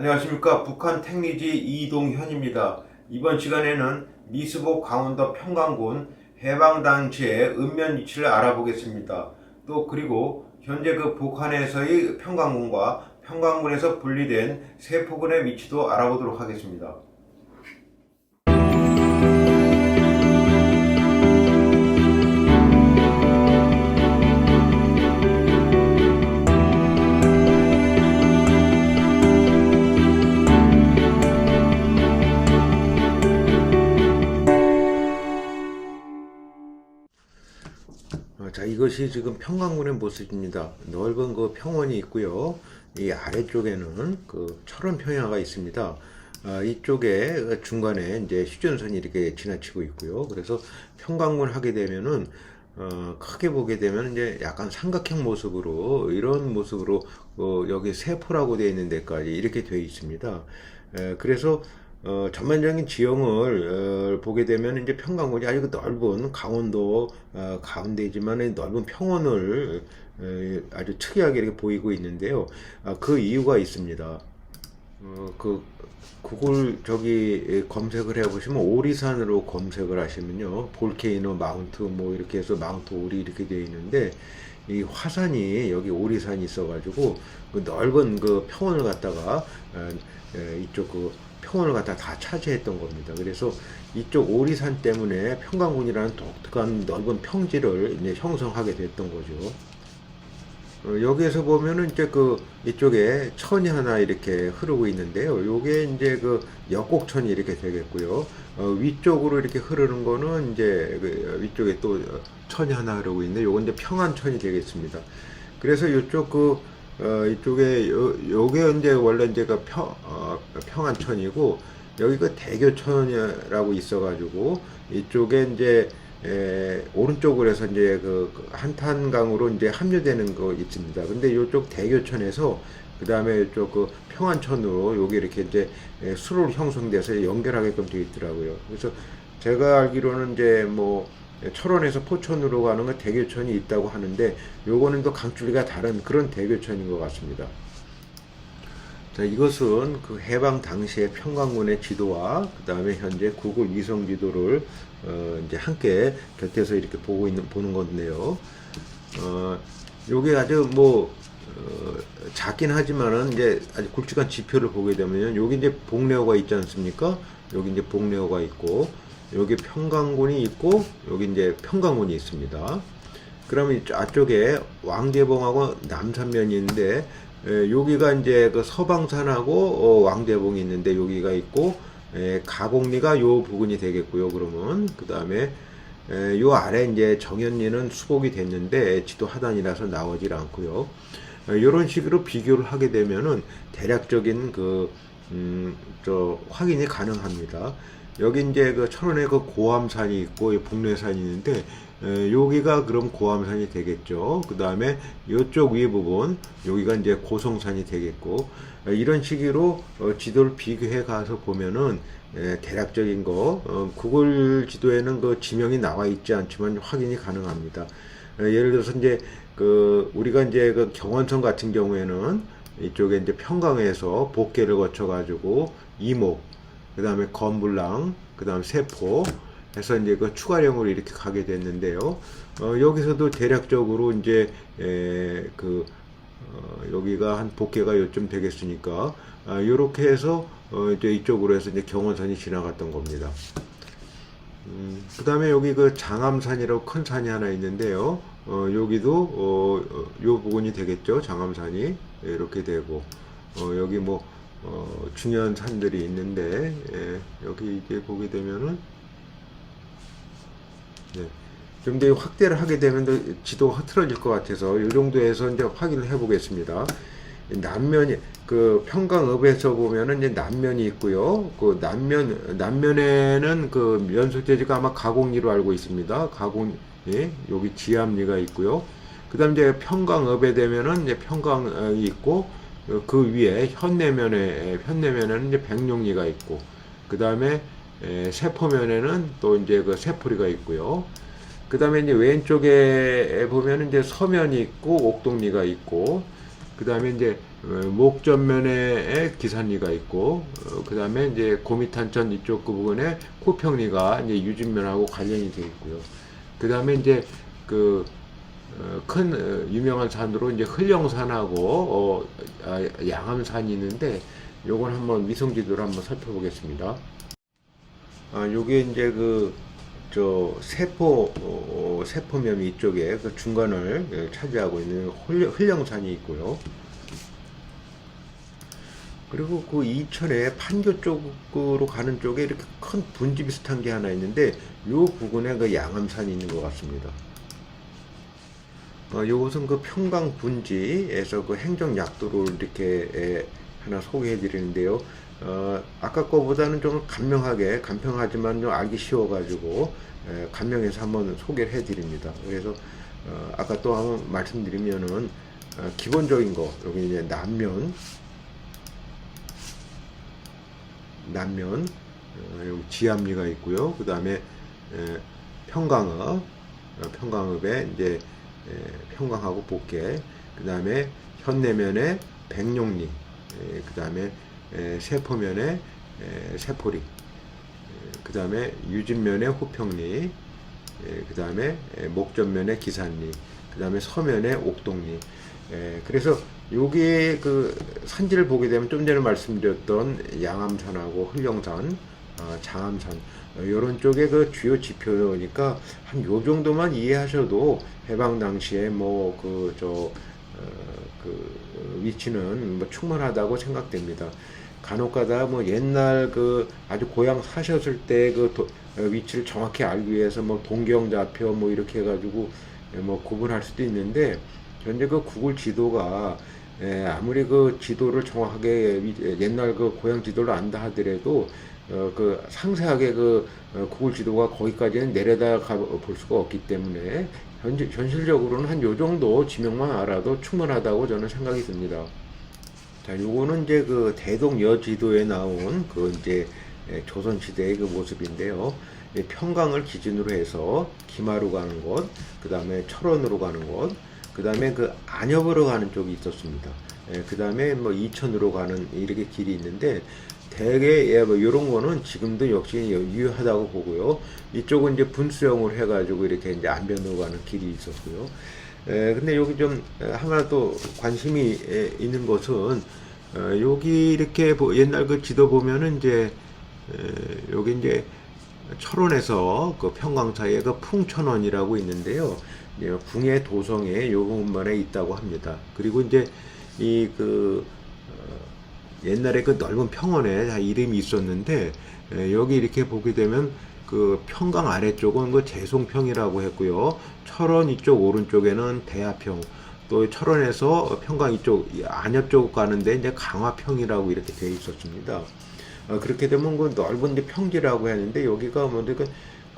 안녕하십니까 북한 택리지 이동현입니다. 이번 시간에는 미스복 강원도 평강군 해방단체의 읍면 위치를 알아보겠습니다. 또 그리고 현재 그 북한에서의 평강군과 평강군에서 분리된 세포군의 위치도 알아보도록 하겠습니다. 자, 이것이 지금 평강군의 모습입니다. 넓은 그 평원이 있고요. 이 아래쪽에는 그 철원 평야가 있습니다. 아, 이쪽에 중간에 이제 휴전선이 이렇게 지나치고 있고요. 그래서 평강군 하게 되면은 어, 크게 보게 되면 이제 약간 삼각형 모습으로 이런 모습으로 어, 여기 세포라고 되어 있는 데까지 이렇게 되어 있습니다. 에, 그래서 어, 전반적인 지형을 어, 보게 되면 이제 평강군이 아주 그 넓은 강원도 어, 가운데이지만 넓은 평원을 에, 아주 특이하게 이렇게 보이고 있는데요. 아, 그 이유가 있습니다. 어, 그 구글 저기 검색을 해보시면 오리산으로 검색을 하시면요 볼케이노 마운트 뭐 이렇게 해서 마운트 오리 이렇게 되어 있는데 이 화산이 여기 오리산이 있어가지고 그 넓은 그 평원을 갖다가 어, 에, 이쪽 그 평원을 갖다 다 차지했던 겁니다. 그래서 이쪽 오리산 때문에 평강군이라는 독특한 넓은 평지를 이제 형성하게 됐던 거죠. 어, 여기에서 보면은 이제 그 이쪽에 천이 하나 이렇게 흐르고 있는데요. 요게 이제 그 역곡천이 이렇게 되겠고요. 어, 위쪽으로 이렇게 흐르는 거는 이제 그 위쪽에 또 천이 하나 흐르고 있는데 요건 이제 평안천이 되겠습니다. 그래서 이쪽 그 어, 이쪽에 요, 요게 이제 원래 이제 그 평, 어, 평안천이고 여기 그 대교천이라고 있어가지고 이쪽에 이제 에, 오른쪽으로 해서 이제 그, 그 한탄강으로 이제 합류되는 거 있습니다. 근데 이쪽 대교천에서 그 다음에 이쪽 그 평안천으로 여기 이렇게 이제 에, 수로로 형성돼서 연결하게끔 되어 있더라고요. 그래서 제가 알기로는 이제 뭐 철원에서 포천으로 가는 거 대교천이 있다고 하는데 요거는 또 강줄기가 다른 그런 대교천인 것 같습니다. 자, 이것은 그 해방 당시의 평강군의 지도와 그 다음에 현재 구글 위성 지도를 어, 이제 함께 곁에서 이렇게 보고 있는 보는 건데요. 어, 요게 아주 뭐 어, 작긴 하지만은 이제 아주 굵직한 지표를 보게 되면 여기 이제 복례호가 있지 않습니까? 여기 이제 복례호가 있고 여기 평강군이 있고 여기 이제 평강군이 있습니다. 그러면 앞쪽에 왕대봉하고 남산면이 있는데 에, 여기가 이제 그 서방산하고 어, 왕대봉이 있는데 여기가 있고 에, 가곡리가 요 부근이 되겠고요. 그러면 그 다음에 요 아래 이제 정현리는 수복이 됐는데 지도 하단이라서 나오질 않고요. 이런 식으로 비교를 하게 되면은 대략적인 그, 음, 저, 확인이 가능합니다. 여기 이제 그 철원에 그 고암산이 있고, 이 복례산이 있는데, 에, 여기가 그럼 고암산이 되겠죠. 그 다음에 이쪽 위에 부분, 여기가 이제 고성산이 되겠고, 에, 이런 식으로 어, 지도를 비교해 가서 보면은 에, 대략적인 거, 어, 구글 지도에는 그 지명이 나와 있지 않지만 확인이 가능합니다. 에, 예를 들어서 이제 그 우리가 이제 그 경원선 같은 경우에는 이쪽에 이제 평강에서 복개를 거쳐 가지고 이목 그 다음에 건불랑 그 다음 세포 해서 이제 그 추가령으로 이렇게 가게 됐는데요. 어, 여기서도 대략적으로 이제 에, 그 어, 여기가 한 복개가 요쯤 되겠으니까 아, 요렇게 해서 어, 이제 이쪽으로 해서 이제 경원선이 지나갔던 겁니다. 음, 그 다음에 여기 그 장암산이라고 큰 산이 하나 있는데요. 어, 여기도, 어, 어, 요 부분이 되겠죠. 장암산이. 이렇게 되고, 어, 여기 뭐, 어, 중요한 산들이 있는데, 예, 여기 이제 보게 되면은, 네. 좀 더 확대를 하게 되면 더 지도가 흐트러질 것 같아서 이 정도에서 이제 확인을 해 보겠습니다. 남면이 그 평강읍에서 보면은 이제 남면이 있고요. 그 남면 남면에는 그 면소재지가 아마 가공리로 알고 있습니다. 가공 예, 여기 지암리가 있고요. 그다음 이제 평강읍에 되면은 이제 평강이 있고 어, 그 위에 현내면에 현내면에는 이제 백룡리가 있고 그 다음에 에, 세포면에는 또 이제 그 세포리가 있고요. 그 다음에 이제 왼쪽에 보면 이제 서면이 있고 옥동리가 있고, 그그 다음에 이제 어, 목전면에 기산리가 있고, 그 다음에 이제 고미탄천 이쪽 그 부분에 코평리가 이제 유진면하고 관련이 되어 있고요. 그 다음에 이제 그, 어, 큰 어, 유명한 산으로 이제 흘령산하고 어, 아, 양암산이 있는데 요건 한번 위성지도를 한번 살펴보겠습니다. 아, 요게 이제 그, 저, 세포, 어, 세포면 이쪽에 그 중간을 예, 차지하고 있는 흘령, 흘령 산이 있고요. 그리고 그 이천에 판교 쪽으로 가는 쪽에 이렇게 큰 분지 비슷한 게 하나 있는데 요 부근에 그 양암산이 있는 것 같습니다. 어, 요것은 그 평강 분지에서 그 행정 약도를 이렇게 에, 하나 소개해 드리는데요. 어, 아까 거보다는 좀 간명하게, 간평하지만 좀 알기 쉬워 가지고, 에, 간명해서 한번 소개를 해 드립니다. 그래서, 어, 아까 또 한번 말씀드리면은, 어, 기본적인 거, 여기 이제 남면, 남면, 어, 지압리가 있고요. 그 다음에, 평강읍, 어, 평강읍에 이제 에, 평강하고 복개, 그 다음에 현내면에 백룡리, 그 다음에 세포면에 에, 세포리, 그 다음에 유진면에 호평리, 그 다음에 목전면에 기산리, 그 다음에 서면에 옥동리. 에, 그래서 요게 그 산지를 보게 되면 좀 전에 말씀드렸던 양암산하고 흘령산, 아, 장암산 이런 쪽에 그 주요 지표니까 한 요 정도만 이해하셔도 해방 당시에 뭐 그저그 위치는 뭐 충분하다고 생각됩니다. 간혹가다 뭐 옛날 그 아주 고향 사셨을 때 그 위치를 정확히 알기 위해서 뭐 동경 좌표 뭐 이렇게 해가지고 뭐 구분할 수도 있는데 현재 그 구글 지도가 예, 아무리 그 지도를 정확하게 위- 옛날 그 고향 지도를 안다 하더라도 어, 그 상세하게 그 어, 구글 지도가 거기까지는 내려다 볼 수가 없기 때문에 현재 현실적으로는 한 요 정도 지명만 알아도 충분하다고 저는 생각이 듭니다. 자, 요거는 이제 그 대동 여 지도에 나온 그 이제 예, 조선 시대의 그 모습인데요. 이 평강을 기준으로 해서 기마로 가는 곳, 그 다음에 철원으로 가는 곳, 그 다음에 그 안협으로 가는 쪽이 있었습니다. 그 다음에 뭐 이천으로 가는 이렇게 길이 있는데 대개 예, 뭐 이런 거는 지금도 역시 유효하다고 보고요. 이쪽은 이제 분수형으로 해가지고 이렇게 이제 안변으로 가는 길이 있었고요. 에, 근데 여기 좀 에, 하나 또 관심이 에, 있는 것은 어, 여기 이렇게 보- 옛날 그 지도 보면은 이제 에, 여기 이제 철원에서 그 평강 사이에 그 풍천원이라고 있는데요. 예, 궁예 도성에 요 부분만에 있다고 합니다. 그리고 이제 이그 옛날에 그 넓은 평원에 다 이름이 있었는데 에, 여기 이렇게 보게 되면 그 평강 아래쪽은 그 재송평이라고 했고요. 철원 이쪽 오른쪽에는 대하평, 또 철원에서 평강 이쪽 이 안협 쪽 가는데 이제 강화평이라고 이렇게 되어 있었습니다. 어, 그렇게 되면 그 넓은 이제 평지라고 했는데 여기가 뭐 그,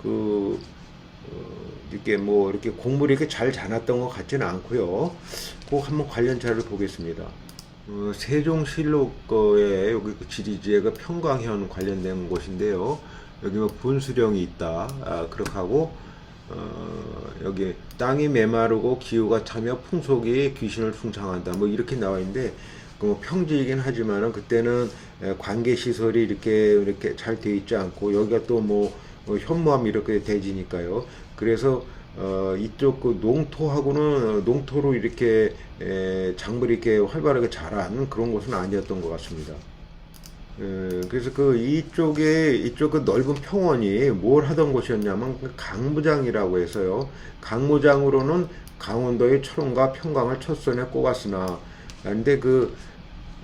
그 어, 이렇게 뭐 이렇게 곡물이 이렇게 잘 자랐던 것 같지는 않고요. 꼭 한번 관련 자료를 보겠습니다. 어, 세종실록 거에 여기 그 지리지에 그 평강현 관련된 곳인데요. 여기 뭐 분수령이 있다. 아, 그렇게 하고 어, 여기 땅이 메마르고 기후가 차며 풍속이 귀신을 숭상한다. 뭐 이렇게 나와 있는데 그뭐 평지이긴 하지만은 그때는 에, 관계 시설이 이렇게 이렇게 잘 돼 있지 않고 여기가 또뭐 뭐 현무암 이렇게 대지니까요. 그래서 어, 이쪽 그 농토하고는 농토로 이렇게 에, 작물이 이렇게 활발하게 자란 그런 곳은 아니었던 것 같습니다. 에, 그래서 그 이쪽에 이쪽 그 넓은 평원이 뭘 하던 곳이었냐면 그 강무장이라고 해서요. 강무장으로는 강원도의 철원과 평강을 첫 손에 꼽았으나 근데 그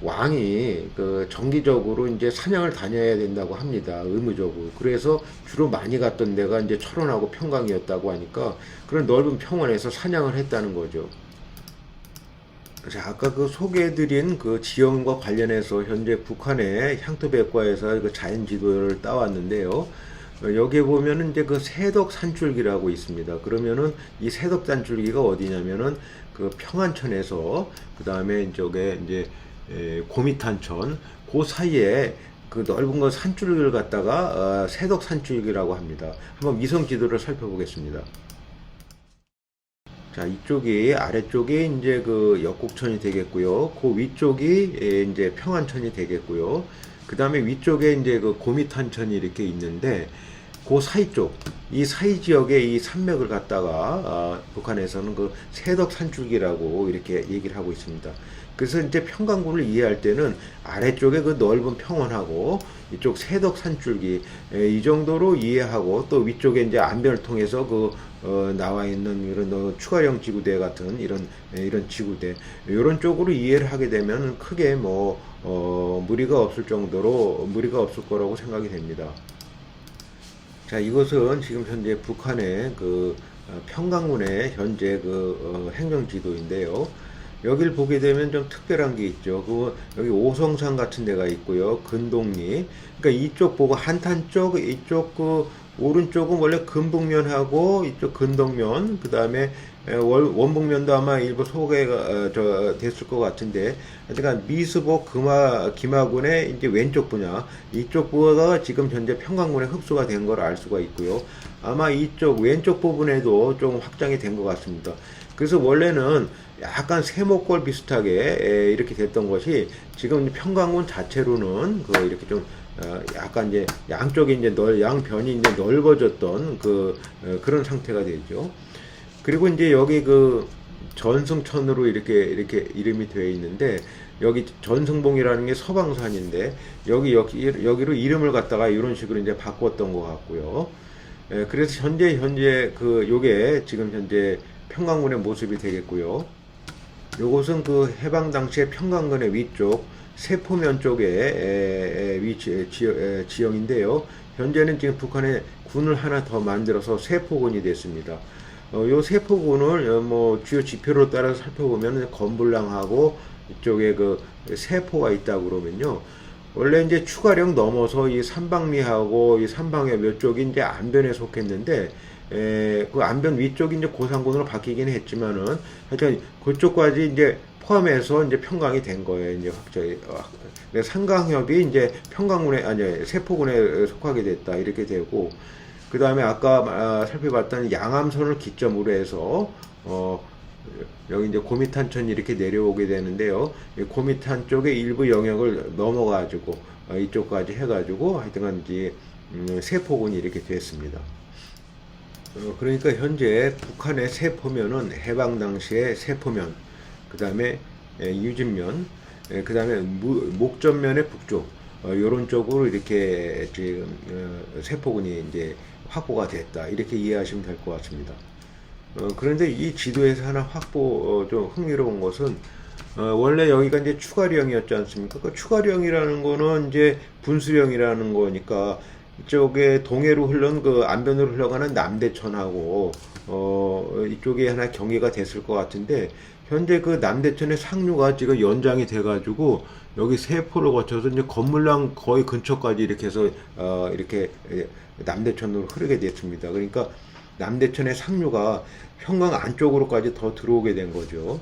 왕이 그 정기적으로 이제 사냥을 다녀야 된다고 합니다. 의무적으로. 그래서 주로 많이 갔던 데가 이제 철원하고 평강이었다고 하니까 그런 넓은 평원에서 사냥을 했다는 거죠. 자, 아까 그 소개해드린 그 지형과 관련해서 현재 북한의 향토백과에서 그 자연 지도를 따왔는데요. 어, 여기에 보면은 이제 그 새덕 산줄기라고 있습니다. 그러면은 이 새덕 산줄기가 어디냐면은 그 평안천에서 그 다음에 이쪽에 이제 에, 고미탄천 그 사이에 그 넓은 거 산줄기를 갖다가 어, 새덕 산줄기라고 합니다. 한번 위성 지도를 살펴보겠습니다. 자, 이쪽이 아래쪽이 이제 그 역곡천이 되겠고요. 그 위쪽이 예, 이제 평안천이 되겠고요. 그 다음에 위쪽에 이제 그 고미탄천이 이렇게 있는데 그 사이 쪽, 이 사이 지역에 이 산맥을 갖다가 아, 북한에서는 그 세덕 산줄기라고 이렇게 얘기를 하고 있습니다. 그래서 이제 평강군을 이해할 때는 아래쪽에 그 넓은 평원하고 이쪽 세덕 산줄기 에, 이 정도로 이해하고 또 위쪽에 이제 안변을 통해서 그 어, 나와 있는 이런 어, 추가령 지구대 같은 이런 에, 이런 지구대 이런 쪽으로 이해를 하게 되면 크게 뭐 어, 무리가 없을 정도로 무리가 없을 거라고 생각이 됩니다. 자, 이것은 지금 현재 북한의 그 어, 평강군의 현재 그 어, 행정 지도인데요. 여기를 보게 되면 좀 특별한 게 있죠. 그 여기 오성산 같은 데가 있고요. 근동리. 그러니까 이쪽 보고 한탄 쪽, 이쪽 그 오른쪽은 원래 근북면하고 이쪽 근동면, 그 다음에 원북면도 아마 일부 소개가 어, 저 됐을 것 같은데, 하여간 미스보 금화 김하군의 이제 왼쪽 분야, 이쪽 부가 지금 현재 평강군에 흡수가 된 걸 알 수가 있고요. 아마 이쪽 왼쪽 부분에도 좀 확장이 된 것 같습니다. 그래서 원래는 약간 세목골 비슷하게 에, 이렇게 됐던 것이 지금 평강군 자체로는 그 이렇게 좀 어, 약간 이제 양쪽이 이제 넓 양변이 이제 넓어졌던 그 어, 그런 상태가 되죠. 그리고 이제 여기 그 전승천으로 이렇게 이렇게 이름이 되어 있는데 여기 전승봉이라는 게 서방산인데 여기 여기 여기로 이름을 갖다가 이런 식으로 이제 바꿨던 것 같고요. 예, 그래서 현재 현재 그 요게 지금 현재 평강군의 모습이 되겠고요. 요것은 그 해방 당시의 평강군의 위쪽 세포면 쪽에 에, 에, 위치 지역, 에, 지형인데요. 현재는 지금 북한의 군을 하나 더 만들어서 세포군이 됐습니다. 어, 요 세 포군을 어, 뭐 주요 지표로 따라서 살펴보면 건불랑하고 이쪽에 그 세포가 있다 그러면요. 원래 이제 추가령 넘어서 이 삼방리하고 이 삼방의 몇 쪽이 이제 안변에 속했는데 에, 그 안변 위쪽이 이제 고상군으로 바뀌긴 했지만은 하여튼 그쪽까지 이제 포함해서 이제 평강이 된 거예요. 이제 확정이 어, 상강협이 이제 평강군에 아니 세포군에 속하게 됐다 이렇게 되고 그 다음에 아까 아, 살펴봤던 양암선을 기점으로 해서 어 여기 이제 고미탄천이 이렇게 내려오게 되는데요. 이 고미탄 쪽의 일부 영역을 넘어가지고 어, 이쪽까지 해가지고 하여튼간 이제 음, 세포군이 이렇게 됐습니다. 어, 그러니까 현재 북한의 세포면은 해방 당시의 세포면, 그 다음에 유진면, 그 다음에 목전면의 북쪽, 어, 요런 쪽으로 이렇게 지금 어, 세포군이 이제 확보가 됐다 이렇게 이해하시면 될 것 같습니다. 어, 그런데 이 지도에서 하나 확보 어, 좀 흥미로운 것은 어, 원래 여기가 이제 추가령이었지 않습니까? 그 추가령이라는 거는 이제 분수령이라는 거니까 이쪽에 동해로 흘러는 그 안변으로 흘러가는 남대천하고 어 이쪽에 하나 경계가 됐을 것 같은데 현재 그 남대천의 상류가 지금 연장이 돼가지고 여기 세포를 거쳐서 이제 건물랑 거의 근처까지 이렇게 해서 어 이렇게 남대천으로 흐르게 됐습니다. 그러니까 남대천의 상류가 평강 안쪽으로까지 더 들어오게 된 거죠.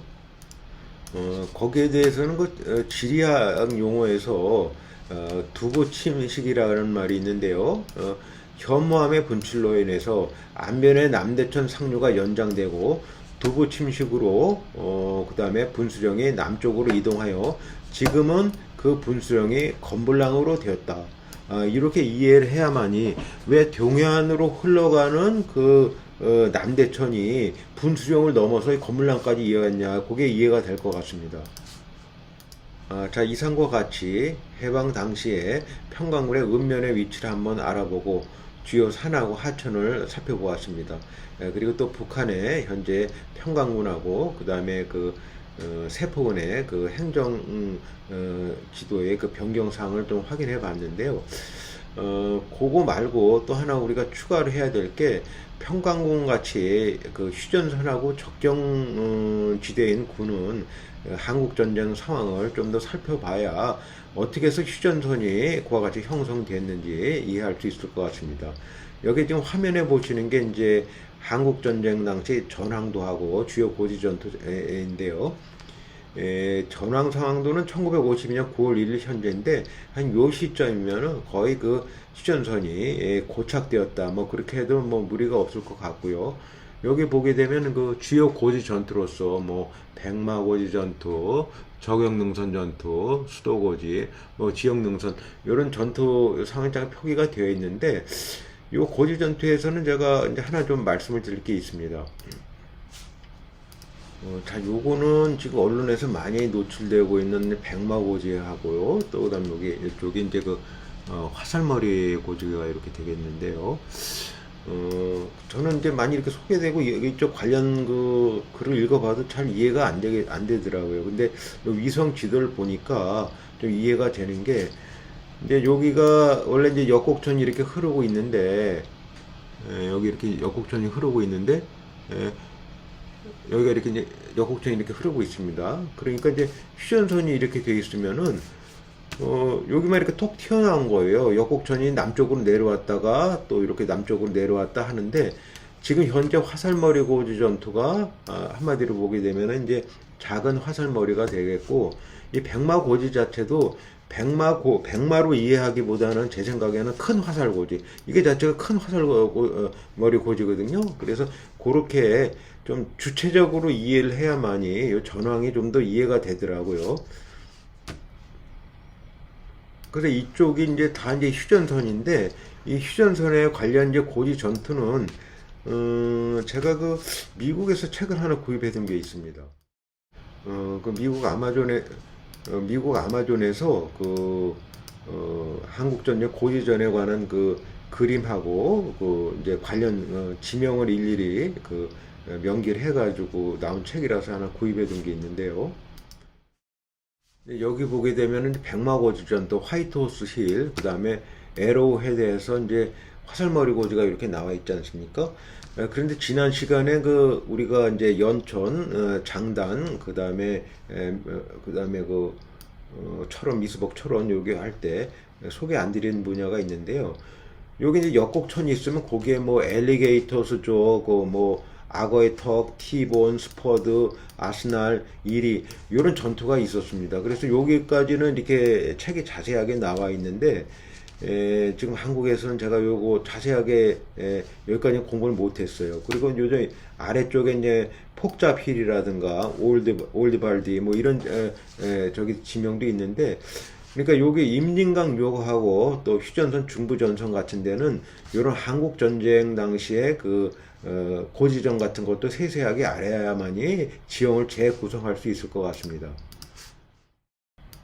어, 거기에 대해서는 그 어, 지리학 용어에서 어, 두부 침식이라는 말이 있는데요. 어, 현무암의 분출로 인해서 안변의 남대천 상류가 연장되고 두부침식으로 어, 그 다음에 분수령이 남쪽으로 이동하여 지금은 그 분수령이 건불랑으로 되었다. 아, 이렇게 이해를 해야만이 왜 동해안으로 흘러가는 그 어, 남대천이 분수령을 넘어서 건물랑까지 이어갔냐 그게 이해가 될 것 같습니다. 아, 자 이상과 같이 해방 당시에 평강군의 읍면의 위치를 한번 알아보고 주요 산하고 하천을 살펴보았습니다. 예, 그리고 또 북한의 현재 평강군하고 그 다음에 그 어, 세포군의 그 행정 음, 어, 지도의 그 변경 사항을 좀 확인해 봤는데요. 어, 그거 말고 또 하나 우리가 추가로 해야 될 게 평강군 같이 그 휴전선하고 적경 음, 지대인 군은 한국 전쟁 상황을 좀 더 살펴봐야 어떻게 해서 휴전선이 그와 같이 형성됐는지 이해할 수 있을 것 같습니다. 여기 지금 화면에 보시는 게 이제 한국 전쟁 당시 전황도 하고 주요 고지 전투인데요. 에, 전황 상황도는 1952년 9월 1일 현재인데 한 요 시점이면은 거의 그 휴전선이 에, 고착되었다. 뭐 그렇게 해도 뭐 무리가 없을 것 같고요. 여기 보게 되면 그 주요 고지 전투로서 뭐 백마 고지 전투, 저격 능선 전투, 수도 고지, 뭐 지역 능선 이런 전투 상황장 표기가 되어 있는데 요 고지 전투에서는 제가 이제 하나 좀 말씀을 드릴 게 있습니다. 어, 자, 요거는 지금 언론에서 많이 노출되고 있는 백마고지하고요. 또 그다음 여기 이쪽이 이제 그 어, 화살머리 고지가 이렇게 되겠는데요. 어, 저는 이제 많이 이렇게 소개되고 이- 이쪽 관련 그 글을 읽어봐도 잘 이해가 안 되게 안 되더라고요. 근데 요 위성 지도를 보니까 좀 이해가 되는 게 이제 여기가 원래 이제 역곡천이 이렇게 흐르고 있는데 예, 여기 이렇게 역곡천이 흐르고 있는데 예, 여기가 이렇게 이제 역곡천이 이렇게 흐르고 있습니다. 그러니까 이제 휴전선이 이렇게 돼 있으면은 어, 여기만 이렇게 톡 튀어나온 거예요. 역곡천이 남쪽으로 내려왔다가 또 이렇게 남쪽으로 내려왔다 하는데 지금 현재 화살머리 고지 전투가 아, 한마디로 보게 되면은 이제 작은 화살머리가 되겠고 이 백마 고지 자체도 백마 고 백마로 이해하기보다는 제 생각에는 큰 화살 고지 이게 자체가 큰 화살 고- 고- 어, 고지거든요. 그래서 그렇게 좀 주체적으로 이해를 해야만이 이 전황이 좀 더 이해가 되더라고요. 그래서 이쪽이 이제 다 이제 휴전선인데 이 휴전선에 관련 이제 고지 전투는 어, 제가 그 미국에서 책을 하나 구입해 둔 게 있습니다. 어, 그 미국 아마존에 어, 미국 아마존에서 그 어, 한국 전쟁 고지전에 관한 그 그림하고 그 이제 관련 어, 지명을 일일이 그 어, 명기를 해가지고 나온 책이라서 하나 구입해 둔 게 있는데요. 네, 여기 보게 되면은 백마고지전 또 화이트호스 힐 그 다음에 에로우 헤드에서 이제 화살머리 고지가 이렇게 나와 있지 않습니까? 어, 그런데 지난 시간에 그 우리가 이제 연천 어, 장단 어, 그다음에 그 어, 철원 미수복 철원 여기 할때 소개 안 드린 분야가 있는데요. 여기 이제 역곡천이 있으면 거기에 뭐 엘리게이터스 쪽, 그뭐 악어의 턱, 티본, 스퍼드, 아스날, 이리 이런 전투가 있었습니다. 그래서 여기까지는 이렇게 책이 자세하게 나와 있는데 에, 지금 한국에서는 제가 요거 자세하게 에, 여기까지 공부를 못했어요. 그리고 요즘 아래쪽에 이제 폭잡 힐이라든가 올드 올드발디 뭐 이런 에, 에, 저기 지명도 있는데 그러니까 여기 임진강 요하고 또 휴전선 중부전선 같은 데는 이런 한국 전쟁 당시에 그 어, 고지전 같은 것도 세세하게 알아야만이 지형을 재구성할 수 있을 것 같습니다.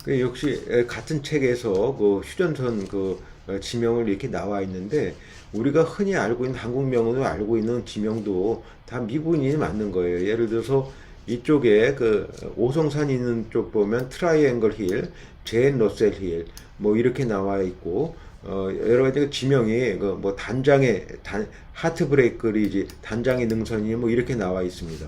그 역시 에, 같은 책에서 그 휴전선 그 어, 지명을 이렇게 나와 있는데 우리가 흔히 알고 있는 한국 명으로 알고 있는 지명도 다 미군이 맞는 거예요. 예를 들어서 이쪽에 그 오성산 있는 쪽 보면 트라이앵글 힐, 제인 러셀 힐, 뭐 이렇게 나와 있고 어 여러 가지 지명이 그 뭐 단장의 단 하트 브레이크 리지, 단장의 능선이 뭐 이렇게 나와 있습니다.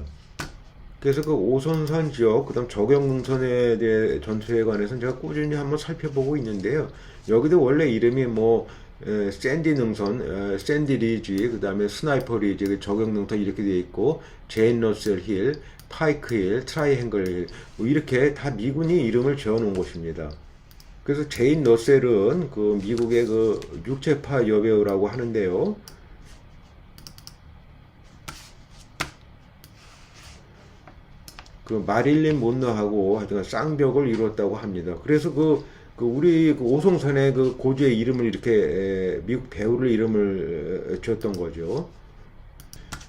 그래서 그 오선산 지역, 그다음 저격 능선에 대해 전투에 관해서는 제가 꾸준히 한번 살펴보고 있는데요. 여기도 원래 이름이 뭐 에, 샌디 능선, 에, 샌디 리지, 그 다음에 스나이퍼 리지, 그 저격 능선 이렇게 돼 있고 제인 러셀 힐, 파이크 힐, 트라이앵글 힐, 뭐 이렇게 다 미군이 이름을 지어놓은 곳입니다. 그래서 제인 러셀은 그 미국의 그 육체파 여배우라고 하는데요. 그 마릴린 몬로하고 하여튼 쌍벽을 이뤘다고 합니다. 그래서 그, 그 우리 그 오송산의 그 고지의 이름을 이렇게 에, 미국 배우를 이름을 에, 지었던 거죠.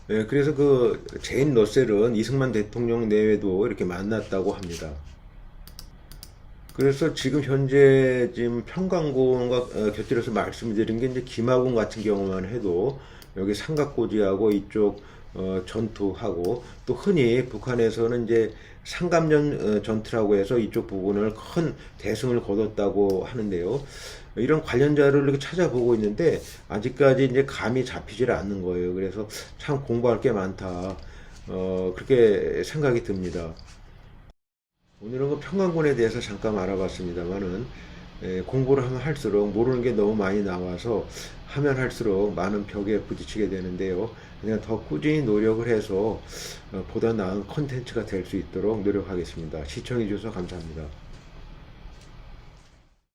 예, 그래서 그 제인 러셀은 이승만 대통령 내외도 이렇게 만났다고 합니다. 그래서 지금 현재 지금 평강공원과 어, 곁들여서 말씀드린 게 이제 김하군 같은 경우만 해도 여기 삼각고지하고 이쪽 어, 전투하고 또 흔히 북한에서는 이제 상감전 어, 전투라고 해서 이쪽 부분을 큰 대승을 거뒀다고 하는데요. 이런 관련 자료를 이렇게 찾아보고 있는데 아직까지 이제 감이 잡히질 않는 거예요. 그래서 참 공부할 게 많다. 어, 그렇게 생각이 듭니다. 오늘은 그 평강군에 대해서 잠깐 알아봤습니다만은 에, 공부를 하면 할수록 모르는 게 너무 많이 나와서 하면 할수록 많은 벽에 부딪히게 되는데요. 그냥 더 꾸준히 노력을 해서 어, 보다 나은 컨텐츠가 될 수 있도록 노력하겠습니다. 시청해 주셔서 감사합니다.